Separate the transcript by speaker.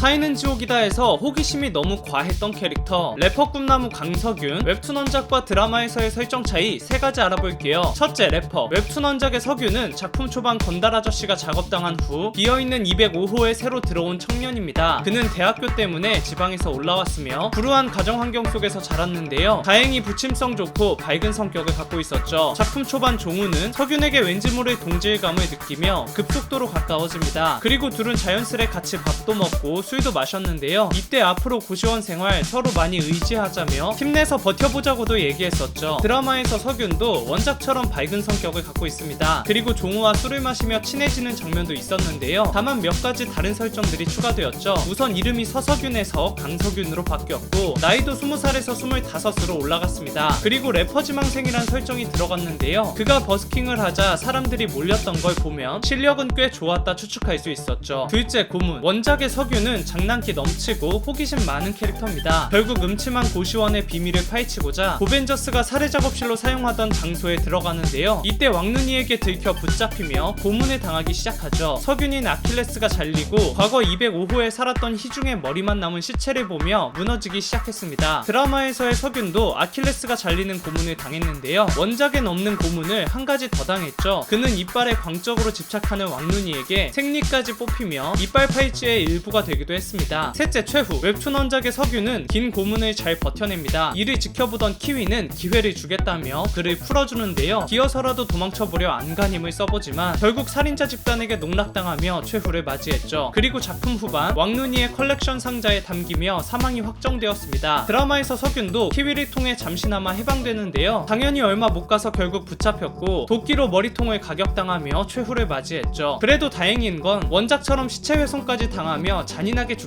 Speaker 1: 사이는 지옥이다에서 호기심이 너무 과했던 캐릭터. 래퍼 꿈나무 강석윤 웹툰 원작과 드라마에서의 설정 차이 세 가지 알아볼게요. 첫째 래퍼. 웹툰 원작의 석윤은 작품 초반 건달 아저씨가 작업당한 후 비어있는 205호에 새로 들어온 청년입니다. 그는 대학교 때문에 지방에서 올라왔으며 불우한 가정 환경 속에서 자랐는데요. 다행히 부침성 좋고 밝은 성격을 갖고 있었죠. 작품 초반 종우는 석윤에게 왠지 모를 동질감을 느끼며 급속도로 가까워집니다. 그리고 둘은 자연스레 같이 밥도 먹고 술도 마셨는데요. 이때 앞으로 고시원 생활 서로 많이 의지하자며 힘내서 버텨보자고도 얘기했었죠. 드라마에서 석윤도 원작처럼 밝은 성격을 갖고 있습니다. 그리고 종우와 술을 마시며 친해지는 장면도 있었는데요. 다만 몇 가지 다른 설정들이 추가되었죠. 우선 이름이 서석윤에서 강석윤으로 바뀌었고 나이도 20살에서 25으로 올라갔습니다. 그리고 래퍼 지망생이란 설정이 들어갔는데요. 그가 버스킹을 하자 사람들이 몰렸던 걸 보면 실력은 꽤 좋았다 추측할 수 있었죠. 둘째 고문 원작의 석윤은 장난기 넘치고 호기심 많은 캐릭터입니다. 결국 음침한 고시원의 비밀을 파헤치고자 고벤져스가 살해 작업실로 사용하던 장소에 들어가는데요. 이때 왕눈이에게 들켜 붙잡히며 고문을 당하기 시작하죠. 석윤인 아킬레스가 잘리고 과거 205호에 살았던 희중의 머리만 남은 시체를 보며 무너지기 시작했습니다. 드라마에서의 석윤도 아킬레스가 잘리는 고문을 당했는데요. 원작엔 없는 고문을 한 가지 더 당했죠. 그는 이빨에 광적으로 집착하는 왕눈이에게 생리까지 뽑히며 이빨 파이치의 일부가 되기도 했습니다. 셋째 최후 웹툰 원작의 석유는 긴 고문을 잘 버텨냅니다. 이를 지켜보던 키위는 기회를 주겠다며 그를 풀어주는데요. 기어서라도 도망쳐보려 안간힘을 써보지만 결국 살인자 집단에게 농락당하며 최후를 맞이했죠. 그리고 작품 후반 왕눈이의 컬렉션 상자에 담기며 사망이 확정되었습니다. 드라마에서 석윤도 키위를 통해 잠시나마 해방되는데요. 당연히 얼마 못 가서 결국 붙잡혔고 도끼로 머리통을 가격당하며 최후를 맞이했죠. 그래도 다행인 건 원작처럼 시체 훼손까지 당하며 잔인 하게 죽지